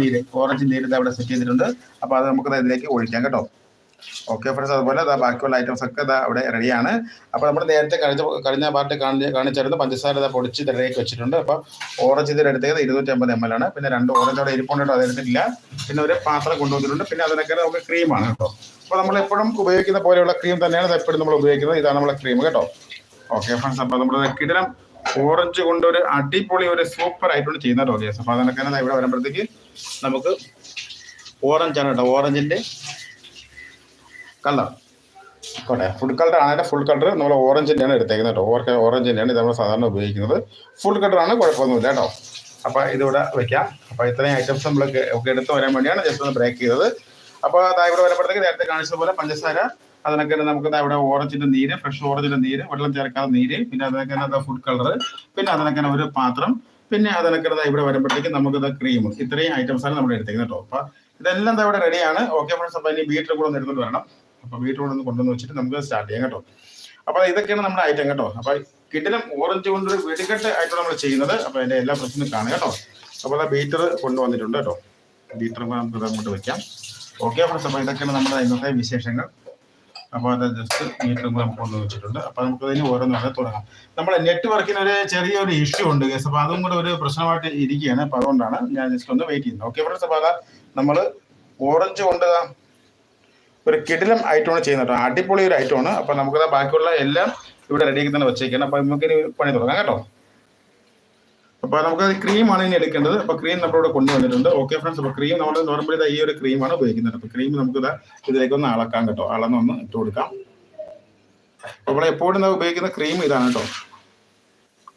നീര് ഓറഞ്ച് നീര് ഇത് അവിടെ സെറ്റ് ചെയ്തിട്ടുണ്ട്. അപ്പോൾ അത് നമുക്ക് ഇതിലേക്ക് ഒഴിക്കാം കേട്ടോ. ഓക്കെ ഫ്രണ്ട്സ് അതുപോലെ അതാ ബാക്കിയുള്ള ഐറ്റംസ് ഒക്കെ ദാ അവിടെ റെഡിയാണ് അപ്പോൾ നമ്മൾ നേരത്തെ കഴിഞ്ഞ കഴിഞ്ഞ പാർട്ട് കാണി കാണിച്ചായിരുന്നു. പഞ്ചസാര ഇതാ പൊടിച്ച് റെഡിയാക്കി വെച്ചിട്ടുണ്ട്. അപ്പോൾ ഓറഞ്ച് ഇതിൽ എടുത്തത് ഇരുന്നൂറ്റി അമ്പത് എം എൽ ആണ്. പിന്നെ രണ്ട് ഓറഞ്ച് അവിടെ ഇരിപ്പുണ്ട് കേട്ടോ അത് എടുത്തിട്ടില്ല. പിന്നെ ഒരു പാത്രം കൊണ്ടുവന്നിട്ടുണ്ട്. പിന്നെ അതിനൊക്കെ നമുക്ക് ക്രീമാണ് കേട്ടോ. അപ്പോൾ നമ്മൾ എപ്പോഴും ഉപയോഗിക്കുന്ന പോലെയുള്ള ക്രീം തന്നെയാണ് ഇത് എപ്പോഴും നമ്മൾ ഉപയോഗിക്കുന്നത്. ഇതാണ് നമ്മളെ ക്രീം കേട്ടോ. ഓക്കെ ഫ്രണ്ട്സ് അപ്പോൾ നമ്മൾ കിടിലം ഓറഞ്ച് കൊണ്ട് ഒരു അടിപൊളി ഒരു സൂപ്പർ ആയിട്ടുണ്ട് ചെയ്യുന്ന ഗ്യാസ് അപ്പോൾ അതിനൊക്കെ ഇവിടെ വരുമ്പോഴത്തേക്ക് നമുക്ക് ഓറഞ്ച് ആണ് കേട്ടോ. ഓറഞ്ചിന്റെ കളർ കോട്ടെ ഫുഡ് കളർ ആണെങ്കിൽ ഫുൾ കളർ നമ്മൾ ഓറഞ്ചിന്റെയാണ് എടുത്തേക്കുന്നത് കേട്ടോ. ഓർക്ക ഓറഞ്ചിന്റെയാണ് ഇത് നമ്മൾ സാധാരണ ഉപയോഗിക്കുന്നത്. ഫുൾ കളറാണ് കുഴപ്പമൊന്നുമില്ല കേട്ടോ. അപ്പോൾ ഇതിവിടെ വയ്ക്കാം അപ്പോൾ ഇത്രയും ഐറ്റംസ് നമ്മൾ ഒക്കെ എടുത്ത് വരാൻ വേണ്ടിയാണ് ജസ്റ്റ് ഒന്ന് ബ്രേക്ക് ചെയ്തത്. അപ്പോൾ അതാ ഇവിടെ വരുമ്പോഴത്തേക്ക് നേരത്തെ കാണിച്ചതുപോലെ പഞ്ചസാര. അതിനൊക്കെ നമുക്ക് ഇവിടെ ഓറഞ്ചിന്റെ നീര് ഫ്രഷ് ഓറഞ്ചിന്റെ നീര് വെള്ളം ചേർക്കാതെ നീര് പിന്നെ അതിനൊക്കെ ഫുഡ് കളർ പിന്നെ അതിനൊക്കെ ഒരു പാത്രം. പിന്നെ അതിനൊക്കെ ഇവിടെ വരുമ്പോഴത്തേക്ക് നമുക്ക് ക്രീം ഇത്രയും ഐറ്റംസ് ആണ് നമ്മൾ എടുത്തേക്കുന്നത് കേട്ടോ. അപ്പൊ ഇതെല്ലാം എന്താ ഇവിടെ റെഡിയാണ് ഓക്കെ ഫ്രണ്ട്സ് അപ്പൊ ഇനി ബീറ്റർ കൂടെ ഒന്ന് എടുത്തുകൊണ്ട് വരണം. അപ്പൊ ബീറ്റർ കൂടെ ഒന്ന് കൊണ്ടുവന്ന് വെച്ചിട്ട് നമുക്ക് സ്റ്റാർട്ട് ചെയ്യാം കേട്ടോ. അപ്പൊ ഇതൊക്കെയാണ് നമ്മുടെ ഐറ്റം കേട്ടോ. അപ്പൊ കിടിലം ഓറഞ്ച് കൊണ്ടൊരു വെടിക്കെട്ട് ആയിട്ടാണ് നമ്മൾ ചെയ്യുന്നത്. അപ്പൊ അതിന്റെ എല്ലാ പ്രശ്നവും കാണുക കേട്ടോ. അപ്പൊ അതാ ബീറ്റർ കൊണ്ടുവന്നിട്ടുണ്ട് കേട്ടോ. ബീറ്റർ നമുക്ക് അങ്ങോട്ട് വെക്കാം. ഓക്കെ ഫ്രണ്ട്സ് അപ്പൊ ഇതൊക്കെയാണ് നമ്മുടെ ഇന്നത്തെ വിശേഷങ്ങൾ. അപ്പോൾ അത് ജസ്റ്റ് മീറ്ററും നമുക്ക് കൊണ്ടു വെച്ചിട്ടുണ്ട്. അപ്പോൾ നമുക്ക് ഇതിന് ഓരോന്നാണ് തുടങ്ങാം. നമ്മുടെ നെറ്റ്വർക്കിന് ഒരു ചെറിയൊരു ഇഷ്യൂ ഉണ്ട് കേസ് അപ്പോൾ അതും കൂടെ ഒരു പ്രശ്നമായിട്ട് ഇരിക്കുകയാണ്. അപ്പോൾ അതുകൊണ്ടാണ് ഞാൻ ജസ്റ്റ് ഒന്ന് വെയിറ്റ് ചെയ്യുന്നത്. ഓക്കെ ഫ്രണ്ട്സ് അപ്പോൾ അതാ നമ്മൾ ഓറഞ്ച് കൊണ്ട് ഒരു കിടിലം ഐറ്റമാണ് ചെയ്യുന്നത് കേട്ടോ. അടിപൊളി ഒരു ഐറ്റമാണ് അപ്പോൾ നമുക്ക് ബാക്കിയുള്ള എല്ലാം ഇവിടെ റെഡിയാക്കി തന്നെ വെച്ചേക്കാണ്. അപ്പോൾ നമുക്കിനി പണി തുടങ്ങാം കേട്ടോ. അപ്പോൾ നമുക്ക് ക്രീമാണ് ഇനി എടുക്കേണ്ടത്. അപ്പൊ ക്രീം നമ്മളിവിടെ കൊണ്ടുവന്നിട്ടുണ്ട്. ഓക്കെ ഫ്രണ്ട്സ് അപ്പൊ ക്രീം നമ്മൾ നോർമലി ഇതാ ഈ ഒരു ക്രീമാണ് ഉപയോഗിക്കുന്നത്. അപ്പൊ ക്രീം നമുക്ക് ഇതാ ഇതിലേക്ക് ഒന്ന് അളക്കാം കേട്ടോ. അളന്നൊന്ന് ഇട്ട് കൊടുക്കാം. അപ്പോൾ നമ്മൾ എപ്പോഴും ഉപയോഗിക്കുന്ന ക്രീം ഇതാണ് കേട്ടോ.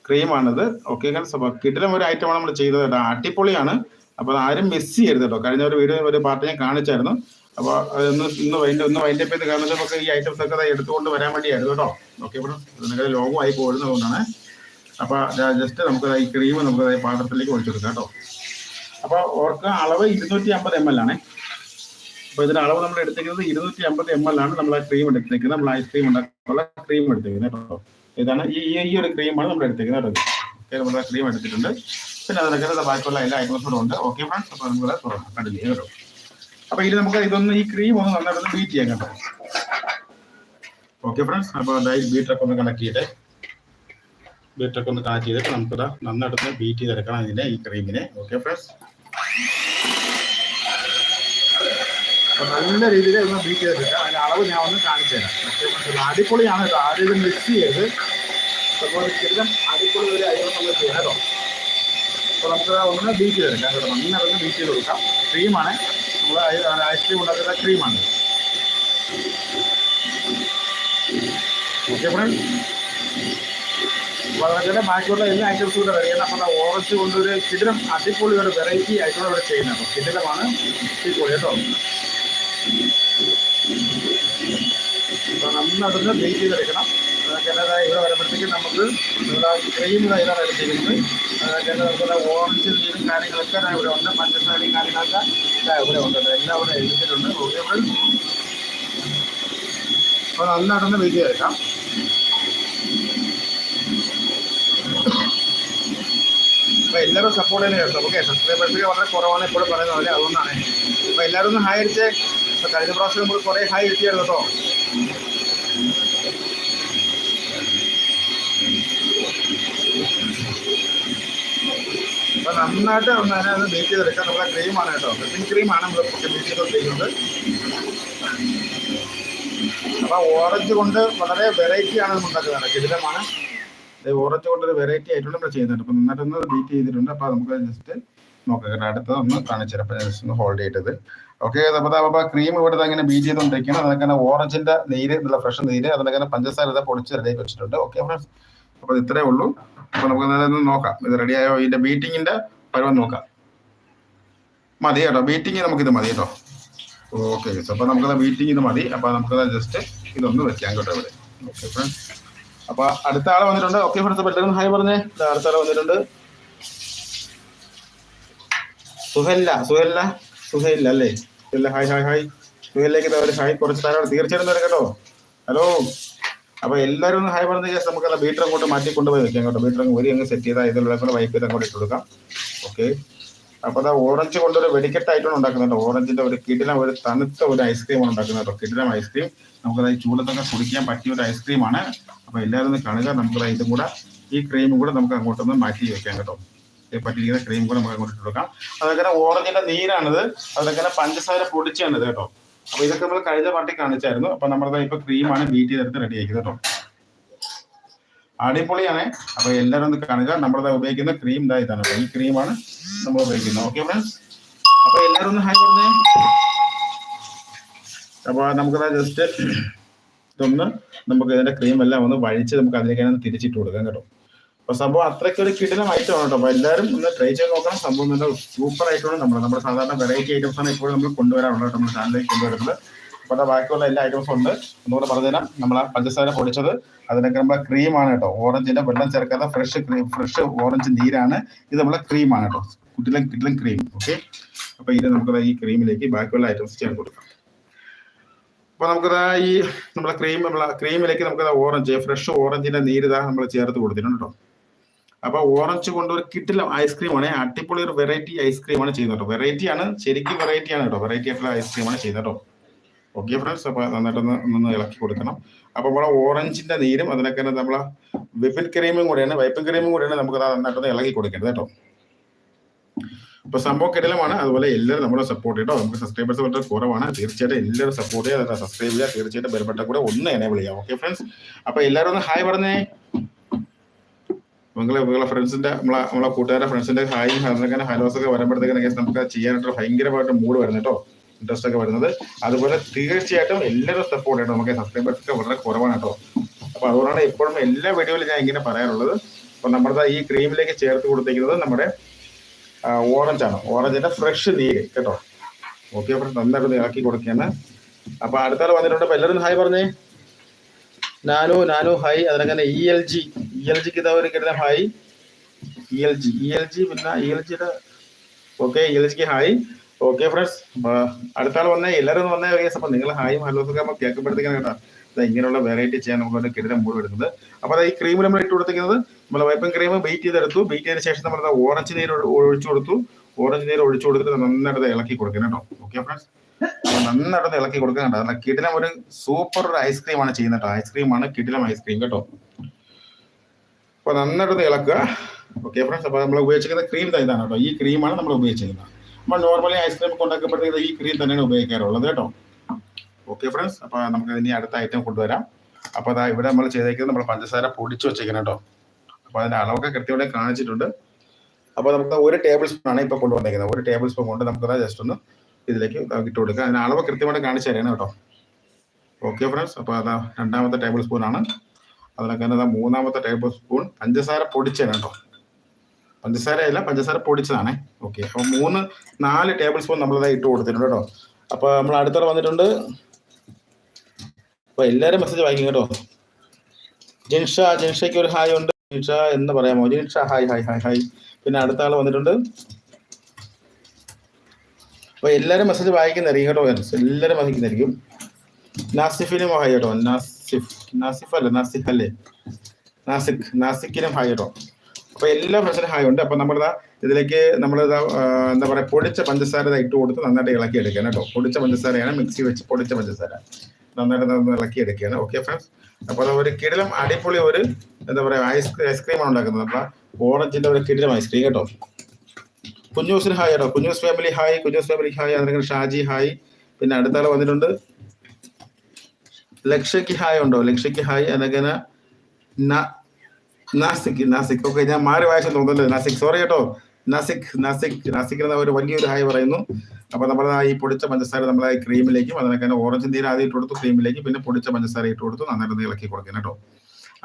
ക്രീമാണിത് ഓക്കെ ഫ്രണ്ട്സ് അപ്പൊ കിടിലം ഒരു ഐറ്റമാണ് നമ്മൾ ചെയ്തത് കേട്ടോ. അടിപൊളിയാണ്. അപ്പൊ ആരും മിസ് ചെയ്യരുത് കേട്ടോ. കഴിഞ്ഞ ഒരു വീഡിയോ ഒരു പാർട്ട് ഞാൻ കാണിച്ചായിരുന്നു. അപ്പൊ അതൊന്ന് ഇന്ന് വൈൻഡ് ഒന്ന് വൈൻഡ് അപ്പ് ചെയ്ത് കാരണം നമുക്ക് ഈ ഐറ്റംസ് ഒക്കെ എടുത്തുകൊണ്ട് വരാൻ വേണ്ടിയായിരുന്നു കേട്ടോ. ഓക്കെ ഫ്രണ്ട്സ് ലോഗോ ആയി പോകുന്നതുകൊണ്ടാണ് അപ്പൊ ജസ്റ്റ് നമുക്ക് ഈ ക്രീം നമുക്ക് പാത്രത്തിലേക്ക് ഒഴിച്ചു കൊടുക്കാം കേട്ടോ. അപ്പൊ ഓർക്ക അളവ് ഇരുന്നൂറ്റി അമ്പത് എം എൽ ആണ്. അപ്പൊ ഇതിന്റെ അളവ് നമ്മൾ എടുത്തിരിക്കുന്നത് ഇരുന്നൂറ്റി അമ്പത് എം എൽ ആണ് നമ്മൾ ആ ക്രീം എടുത്തിരിക്കുന്നത് നമ്മൾ ഐസ്ക്രീം ഉണ്ടാക്കാനുള്ള ക്രീം എടുത്തിരിക്കുന്നത് കേട്ടോ. ഇതാണ് ഈ ഈ- ഒരു ക്രീമാണ് നമ്മൾ എടുത്തിരിക്കുന്നത് കേട്ടോ നമ്മൾ ക്രീം എടുത്തിട്ടുണ്ട്. പിന്നെ അതിനൊക്കെ ബാക്കിയുള്ള എല്ലാ ഐറ്റംസും ഉണ്ട്. ഓക്കെ ഫ്രണ്ട്സ് അപ്പൊ നമുക്ക് തുറക്കാം കണ്ടില്ലേ കേട്ടോ. അപ്പൊ ഇത് നമുക്ക് ഇതൊന്ന് ഈ ക്രീം ഒന്ന് നന്നായിട്ട് ബീറ്റ് ചെയ്യാം കേട്ടോ. ഓക്കെ ഫ്രണ്ട്സ് അപ്പൊ അതായത് ബീറ്ററൊക്കെ ഒന്ന് കണക്ട് ചെയ്തേ ബീറ്ററൊക്കെ ഒന്ന് കണക്ട് ചെയ്തിട്ട് നമുക്കിത് നന്നായിട്ട് ബീറ്റ് ചെയ്തെടുക്കണം ഇതിനെ ഈ ക്രീമിനെ ഓക്കെ ഫ്രണ്ട്സ് നല്ല രീതിയിൽ ഒന്ന് ബീറ്റ് ചെയ്തിട്ട് അതിന്റെ അളവ് ഞാൻ ഒന്ന് കാണിച്ചു തരാം. അടിപൊളിയാണ് കേട്ടോ. ഇത് മിക്സ് ചെയ്ത് അടിപൊളി ഒരു കേട്ടോ അപ്പോൾ നമുക്ക് ഒന്ന് ബീറ്റ് ചെയ്തെടുക്കാം കേട്ടോ. നന്നായിട്ട് ബീറ്റ് ചെയ്ത് കൊടുക്കാം. ക്രീമാണ് നമ്മൾ ഐസ്ക്രീം ഉണ്ടാക്കുന്ന ക്രീമാണ് ഓക്കെ ഫ്രണ്ട്സ് വളരെ ബാക്കിയുള്ള എല്ലാ ഐറ്റംസും റെഡിയാണ് അപ്പോൾ ഓറഞ്ച് കൊണ്ടൊരു കിടിലം അടിപൊളി ഒരു വെറൈറ്റി ആയിട്ടുള്ള ഇവിടെ ചെയ്യുന്നത് അപ്പോൾ കിടിലമാണ് അടിപൊളി കേട്ടോ. നന്നായിട്ടൊന്ന് ബേക്ക് ചെയ്തെടുക്കണം. ചിലതായി ഇവിടെ വരുമ്പോഴത്തേക്കും നമുക്ക് ഇവിടെ ക്രീം ഇതാണ് എടുത്തിരിക്കുന്നത് ചിലതുപോലെ ഓറഞ്ച് നീരും കാര്യങ്ങളൊക്കെ ഇവിടെ ഉണ്ട്. പഞ്ചസാരയും കാര്യങ്ങളൊക്കെ ഇവിടെ ഉണ്ട്. എല്ലാം ഇവിടെ എഴുതിയിട്ടുണ്ട്. ഓക്കെ അപ്പോൾ നന്നായിട്ടൊന്ന് ബേക്ക് ചെയ്തെടുക്കാം. എല്ലാവരും സപ്പോർട്ട് തന്നെ കേട്ടോ. ഓക്കെ സബ്സ്ക്രൈബേഴ്സ് വളരെ കുറവാണ് എപ്പോഴും പറയുന്നത്. പോലെ അതുകൊണ്ടാണ്. അപ്പൊ എല്ലാവരും ഒന്ന് ഹായ് അടിച്ചേ. കഴിഞ്ഞ പ്രാവശ്യം നമ്മൾ കുറെ ഹായ് എത്തിയായിരുന്നു കേട്ടോ. അപ്പൊ നന്നായിട്ട് ഒന്ന് അതിനെ ഒന്ന് ബീറ്റ് ചെയ്തെടുക്കാം നമ്മളെ ക്രീമാണ് കേട്ടോ. വിപ്പിംഗ് ക്രീമാണ് നമ്മൾ ബീറ്റ് ചെയ്തുകൊണ്ടിരിക്കുന്നത് അപ്പോൾ ഓറഞ്ച് കൊണ്ട് വളരെ വെറൈറ്റി ആണ് നമ്മൾ ഉണ്ടാക്കുന്നത് കിടിലമാണ് ഓറഞ്ച് കൊണ്ടൊരു വെറൈറ്റി ആയിട്ടുള്ള നമ്മൾ ചെയ്യുന്നുണ്ട്. അപ്പൊ നന്നായിട്ടൊന്ന് ബീറ്റ് ചെയ്തിട്ടുണ്ട്. അപ്പൊ നമുക്ക് ജസ്റ്റ് നോക്കാം. അടുത്തത് ഒന്ന് കാണിച്ചു തരാം. ജസ്റ്റ് ഒന്ന് ഹോൾഡ് ചെയ്തത് ഓക്കെ അപ്പൊ ക്രീം ഇവിടെ അങ്ങനെ ബീറ്റ് ചെയ്തുകൊണ്ടിരിക്കണം അതിനൊക്കെ ഓറഞ്ചിന്റെ നീര് നല്ല ഫ്രഷ് നീര് അതിനൊക്കെ പഞ്ചസാര പൊടിച്ച് റെഡി വെച്ചിട്ടുണ്ട്. ഓക്കെ ഫ്രണ്ട്സ് അപ്പൊ ഇത് ഇത്രേ ഉള്ളൂ. അപ്പൊ നമുക്ക് അതൊന്ന് നോക്കാം. ഇത് റെഡി ആയോ? ഇതിന്റെ ബീറ്റിങ്ങിന്റെ പരുവം നോക്കാം. മതി കേട്ടോ. ബീറ്റിംഗ് നമുക്കിത് മതി കേട്ടോ. ഓക്കെ അപ്പൊ നമുക്കത് ബീറ്റിംഗ് ഇത് മതി. അപ്പൊ നമുക്കത് ജസ്റ്റ് ഇതൊന്ന് വെക്കാം കേട്ടോ ഇവിടെ. ഓക്കെ ഫ്രണ്ട്സ് അപ്പൊ അടുത്ത ആളെ വന്നിട്ടുണ്ട്. ഓക്കെ ഫ്രണ്ട്സ് പെട്ടെന്ന് ഹായ് പറഞ്ഞേ. അടുത്ത ആളെ വന്നിട്ടുണ്ട്. സുഹല്ല സുഹല്ല സുഹല്ല അല്ലേ? Suhalla hi hi hi. സുഹലിലേക്ക് ഒരു ഹായ് കുറച്ച് തരാം തീർച്ചയായിട്ടും തരാം കേട്ടോ. ഹലോ. അപ്പൊ എല്ലാവരും ഒന്ന് ഹായ് പറഞ്ഞ ശേഷം നമുക്ക് ബീറ്റർ അങ്ങോട്ട് മാറ്റി കൊണ്ടുപോയി വെക്കാം കേട്ടോ. ബീറ്റർ ഒരു അങ്ങ് സെറ്റ് ചെയ്താൽ ഇതിലുള്ള കൂടെ വൈപ്പ് അങ്ങോട്ട് ഇട്ട് കൊടുക്കാം. ഓക്കെ. അപ്പൊ അത് ഓറഞ്ച് കൊണ്ടൊരു വെടിക്കെട്ടായിട്ടാണ് ഉണ്ടാക്കുന്നത് ഓറഞ്ചിന്റെ ഒരു കിടിലം ഒരു തണുത്ത ഒരു ഐസ്ക്രീമാണ് ഉണ്ടാക്കുന്നത് കിടിലം ഐസ്ക്രീം നമുക്കത് ഈ ചൂടത്തൊക്കെ കുടിക്കാൻ പറ്റിയ ഒരു ഐസ്ക്രീമാണ് അപ്പോൾ എല്ലാവരും കാണുക. നമുക്ക് ഇതും കൂടെ ഈ ക്രീമും കൂടെ നമുക്ക് അങ്ങോട്ടൊന്ന് മാറ്റി വെക്കാം കേട്ടോ. പറ്റിയിരിക്കുന്ന ക്രീം കൂടെ നമുക്ക് അങ്ങോട്ട് കൊടുക്കാം. അതൊക്കെ ഓറഞ്ചിന്റെ നീരാണിത്. അതൊക്കെ പഞ്ചസാര പൊടിച്ചാണിത് കേട്ടോ. അപ്പോൾ ഇതൊക്കെ നമ്മൾ കഴിഞ്ഞ പാർട്ടി കാണിച്ചായിരുന്നു. അപ്പോൾ നമ്മളത് ഇപ്പൊ ക്രീമാണ് ബീറ്റ് ചെയ്തെടുത്ത് റെഡി ആക്കിയത് കേട്ടോ. അടിപൊളിയാണ്. അപ്പൊ എല്ലാവരും ഒന്ന് കാണുക. നമ്മളത് ഉപയോഗിക്കുന്ന ക്രീം ഇതാ ഇതാണ്. ഈ ക്രീമാണ് നമ്മൾ ഉപയോഗിക്കുന്നത്. ഓക്കെ ഫ്രണ്ട്സ് അപ്പൊ എല്ലാവരും ഒന്ന് ഹായ് പറഞ്ഞേ. അപ്പൊ നമുക്കത് ജസ്റ്റ് ഇതൊന്ന് നമുക്ക് ഇതിന്റെ ക്രീം എല്ലാം ഒന്ന് വഴിച്ച് നമുക്ക് അതിലേക്ക് ഒന്ന് തിരിച്ചിട്ട് കൊടുക്കാം കേട്ടോ. അപ്പൊ സംഭവം അത്രയ്ക്ക് ഒരു കിടിലം ഐറ്റം ആണ് കേട്ടോ. അപ്പൊ എല്ലാവരും ഒന്ന് ട്രൈ ചെയ്ത് നോക്കണം. സംഭവം നല്ല സൂപ്പർ ആയിട്ടാണ് നമ്മൾ നമ്മുടെ സാധാരണ വെറൈറ്റി ഐറ്റംസ് ആണ് ഇപ്പോഴും നമ്മൾ കൊണ്ടുവരാറുള്ളത് നമ്മുടെ ചാനലിലേക്ക് കൊണ്ടുവരുന്നത്. അത് ബാക്കിയുള്ള എല്ലാ ഐറ്റംസും ഉണ്ട്. ഒന്നുകൂടെ പറഞ്ഞുതരാം. നമ്മളെ പഞ്ചസാര പൊടിച്ചത്. അതിനൊക്കെ നമ്മളെ ക്രീമാണ് കേട്ടോ. ഓറഞ്ചിന്റെ വെള്ളം ചേർക്കാതെ ഫ്രഷ് ക്രീം ഫ്രഷ് ഓറഞ്ച് നീരാണ്. ഇത് നമ്മളെ ക്രീമാണ് കേട്ടോ. കുട്ടിലും കിട്ടിലും ക്രീം ഓക്കെ അപ്പൊ ഇത് നമുക്ക് ഈ ക്രീമിലേക്ക് ബാക്കിയുള്ള ഐറ്റംസ് ചെയ്യാൻ കൊടുക്കാം. അപ്പൊ നമുക്കത് ഈ നമ്മളെ ക്രീം നമ്മളെ ക്രീമിലേക്ക് നമുക്ക് ഓറഞ്ച് ഫ്രഷ് ഓറഞ്ചിന്റെ നീര് ഇതാ നമ്മൾ ചേർത്ത് കൊടുത്തിട്ടുണ്ട് കേട്ടോ. അപ്പൊ ഓറഞ്ച് കൊണ്ട് ഒരു കിട്ടില്ല ഐസ്ക്രീമാണ് അടിപൊളി ഒരു വെറൈറ്റി ഐസ്ക്രീമാണ് ചെയ്യുന്നത് കേട്ടോ. വെറൈറ്റി ആണ്. ശരിക്കും വെറൈറ്റി ആണ് കേട്ടോ. വെറൈറ്റി ആയിട്ടുള്ള ഐസ്ക്രീമാണ് ചെയ്യുന്നത് കേട്ടോ. ഓക്കെ ഫ്രണ്ട്സ് അപ്പൊ നന്നായിട്ടൊന്ന് ഒന്ന് ഇളക്കി കൊടുക്കണം. അപ്പൊ നമ്മളെ ഓറഞ്ചിന്റെ നീരും അതിനൊക്കെ തന്നെ നമ്മളെ വിപ്പിൻ ക്രീമും കൂടെയാണ് വൈപ്പിൻ ക്രീമും കൂടെയാണ് നമുക്ക് അത് നന്നായിട്ടൊന്ന് ഇളക്കി കൊടുക്കേണ്ടത് കേട്ടോ. അപ്പൊ സംഭവം കിടലമാണ് അതുപോലെ എല്ലാവരും നമ്മളെ സപ്പോർട്ട് കേട്ടോ നമുക്ക് സബ്സ്ക്രൈബേഴ്സ് വളരെ കുറവാണ്. തീർച്ചയായിട്ടും എല്ലാവരും സപ്പോർട്ട് ചെയ്യുക സബ്സ്ക്രൈബ് ചെയ്യുക. തീർച്ചയായിട്ടും ബലപ്പെട്ട കൂടെ ഒന്ന് എനേബിൾ ചെയ്യാം. ഓക്കെ ഫ്രണ്ട്സ് അപ്പൊ എല്ലാവരും ഒന്ന് ഹായ് പറഞ്ഞേ. നിങ്ങളെ നിങ്ങളെ ഫ്രണ്ട്സിന്റെ നമ്മളെ നമ്മളെ കൂട്ടുകാരുടെ ഫ്രണ്ട്സിന്റെ ഹായും അതിനൊക്കെ ഹലോസ് ഒക്കെ നമുക്ക് ചെയ്യാനായിട്ട് ഭയങ്കരമായിട്ട് മൂഡ് വരുന്നത് കേട്ടോ. ഇൻട്രസ്റ്റ് ഒക്കെ വരുന്നത്. അതുപോലെ തീർച്ചയായിട്ടും എല്ലാവരും സപ്പോർട്ട് ചെയ്യണം. നമുക്ക് സബ്സ്ക്രൈബേഴ്സ് ഒക്കെ വളരെ കുറവാണ് കേട്ടോ. അപ്പൊ അതുകൊണ്ടാണ് എപ്പോഴും എല്ലാ വീഡിയോയിലും ഞാൻ ഇങ്ങനെ പറയാനുള്ളത് അപ്പൊ നമ്മുടെ ഈ ക്രീമിലേക്ക് ചേർത്ത് കൊടുത്തിരിക്കുന്നത് നമ്മുടെ ഓറഞ്ച് ആണ്. ഓറഞ്ചിന്റെ ഫ്രഷ് നീര് കേട്ടോ. ഓക്കെ ഫ്രഷ് നന്നായിട്ട് ഇളക്കി കൊടുക്കുകയാണ്. അപ്പൊ അടുത്താൾ വന്നിട്ടുണ്ട്. അപ്പൊ എല്ലാവരും ഹായ് പറഞ്ഞേ. നാനു നാനു ഹായ് അതിനങ്ങനെ E L G E L ജിക്ക് ഇതാ ഒരു കിട്ടുന്ന hi E L G E L G പിന്നെ ഇ എൽ ജിയുടെ ഓക്കെ ഇ എൽ ജിക്ക് ഹായ് ഓക്കെ ഫ്രണ്ട്സ് അടുത്ത ആൾ വന്നേ. എല്ലാവരും ഒന്ന് വന്നേ കേസ് അപ്പൊ നിങ്ങൾ ഹായും ഹലോ ഒക്കെ നമ്മൾ കേൾക്കുമ്പോഴത്തേക്കാണ് കേട്ടോ. ദാ ഇങ്ങനെയുള്ള വെറൈറ്റി ചെയ്യാൻ നമുക്ക് ഒരു കിടിലം എടുക്കുന്നത് വരുന്നത്. അപ്പൊ അത് ഈ ക്രീം നമ്മൾ ഇട്ട് കൊടുത്തിരിക്കുന്നത് നമ്മൾ വൈപ്പൻ ക്രീം ബീറ്റ് ചെയ്തെടുത്തു. ബീറ്റ് ചെയ്തതിന് ശേഷം നമ്മൾ ഓറഞ്ച് നീര് ഒഴി- ഒഴിച്ചു കൊടുത്തു. ഓറഞ്ച് നീര് ഒഴിച്ചു കൊടുത്തിട്ട് നന്നായിട്ട് ഇളക്കി കൊടുക്കണം കേട്ടോ. ഓക്കെ ഫ്രണ്ട്സ് നന്നായിട്ട് ഇളക്കി കൊടുക്കാൻ കേട്ടോ. നല്ല കിടിലം ഒരു സൂപ്പർ ഒരു ഐസ്ക്രീം ആണ് ചെയ്യുന്നത് കേട്ടോ. ഐസ്ക്രീമാണ് കിടിലം ഐസ്ക്രീം കേട്ടോ. അപ്പൊ നന്നായിട്ട് ഇളക്കുക. ഓക്കെ ഫ്രണ്ട്സ് അപ്പൊ നമ്മൾ ഉപയോഗിച്ചിരിക്കുന്ന ക്രീം ഇതാണ് കേട്ടോ. ഈ ക്രീമാണ് നമ്മൾ ഉപയോഗിച്ചിരിക്കുന്നത്. നമ്മൾ നോർമലി ഐസ്ക്രീം ഒക്കെ ഈ ക്രീം തന്നെയാണ് ഉപയോഗിക്കാറുള്ളത് കേട്ടോ. ഓക്കെ ഫ്രണ്ട്സ് അപ്പൊ നമുക്ക് ഇനി അടുത്ത ഐറ്റം കൊണ്ടുവരാം. അപ്പൊ അതാ ഇവിടെ നമ്മൾ ചെയ്തേക്കുന്നത് നമ്മൾ പഞ്ചസാര പൊടിച്ചു വെച്ചേക്കണം കേട്ടോ. അപ്പൊ അതിന്റെ അളവൊക്കെ കൃത്യമായിട്ട് കാണിച്ചിട്ടുണ്ട്. അപ്പൊ നമുക്ക് ഒരു ടേബിൾ സ്പൂൺ ആണ് ഇപ്പൊ കൊണ്ടുവന്നേക്കുന്നത്. ഒരു ടേബിൾ സ്പൂൺ കൊണ്ട് നമുക്ക് ജസ്റ്റ് ഒന്ന് ഇതിലേക്ക് ഇട്ട് കൊടുക്കുക അതിന് അളവ് കൃത്യമായിട്ട് കാണിച്ചു തരണം കേട്ടോ. ഓക്കെ ഫ്രണ്ട്സ് അപ്പൊ അതാ രണ്ടാമത്തെ ടേബിൾ സ്പൂൺ ആണ് അതിനൊക്കെ മൂന്നാമത്തെ ടേബിൾ സ്പൂൺ പഞ്ചസാര പൊടിച്ചതാണ് കേട്ടോ. പഞ്ചസാരയല്ല പഞ്ചസാര പൊടിച്ചതാണേ. ഓക്കെ അപ്പൊ മൂന്ന് നാല് ടേബിൾ സ്പൂൺ നമ്മളതായി ഇട്ട് കൊടുത്തിട്ടുണ്ട് കേട്ടോ. അപ്പൊ നമ്മൾ അടുത്തറ വന്നിട്ടുണ്ട്. അപ്പൊ എല്ലാരും മെസ്സേജ് വായിക്കും കേട്ടോ. ജിൻഷ ജിൻഷയ്ക്ക് ഒരു ഹായ് ഉണ്ട്. ജിൻഷ എന്ന് പറയാമോ? Jinsha hi hi hi hi പിന്നെ അടുത്ത ആൾ വന്നിട്ടുണ്ട്. അപ്പൊ എല്ലാരും മെസ്സേജ് വായിക്കുന്നതായിരിക്കും കേട്ടോ എല്ലാരും വായിക്കുന്നതായിരിക്കും. നാസിഫിനും ഹായ് കേട്ടോ. നാസിഫ് നാസിഫ് അല്ലേ? നാസിഫ് അല്ലേ നാസിഖ് നാസിക്കിനും ഹായ് കേട്ടോ. അപ്പൊ എല്ലാ മനസ്സിലായി ഉണ്ട് അപ്പൊ നമ്മളിതാ ഇതിലേക്ക് നമ്മൾ എന്താ പറയാ പൊടിച്ച പഞ്ചസാര ഇട്ട് കൊടുത്ത് നന്നായിട്ട് ഇളക്കി എടുക്കണം കേട്ടോ. പൊടിച്ച പഞ്ചസാരയാണ് മിക്സി വെച്ച് പൊടിച്ച പഞ്ചസാര. നന്നായിട്ട് നന്നായി ഇളക്കി എടുക്കുകയാണ് ഓക്കെ ഫ്രണ്ട്സ് അപ്പൊ അത് ഒരു കിടിലം അടിപൊളി ഒരു എന്താ പറയാ ഐസ് ഐസ്ക്രീമാണ് ഉണ്ടാക്കുന്നത്. അപ്പൊ ഓറഞ്ചിന്റെ ഒരു കിടിലം ഐസ്ക്രീം കേട്ടോ. കുഞ്ഞൂസിന് ഹായ് കേട്ടോ. Kunjus family hi. Kunjus family hi. അതിനൊക്കെ ഷാജി ഹായ്. പിന്നെ അടുത്ത ആൾ വന്നിട്ടുണ്ട്. ലക്ഷയ്ക്ക് ഹായ് ഉണ്ടോ? ലക്ഷയ്ക്ക് ഹായ്. അതൊക്കെ നാസിക് നാസിക്. ഓക്കെ ഞാൻ മാറി വായിച്ചു നാസിക്. സോറി കേട്ടോ. നാസിക് നാസിക് നാസിക് എന്ന ഒരു വലിയൊരു ഹായ് പറയുന്നു. അപ്പൊ നമ്മൾ ഈ പൊടിച്ച പഞ്ചസാര നമ്മൾ ഈ ക്രീമിലേക്കും അതിനൊക്കെ ഓറഞ്ച് നീര് ആദ്യം ഇട്ട് കൊടുത്തു ക്രീമിലേക്ക് പിന്നെ പൊടിച്ച പഞ്ചസാര ഇട്ട് കൊടുത്തു നന്നായിട്ട് ഇളക്കി കൊടുക്കണം കേട്ടോ.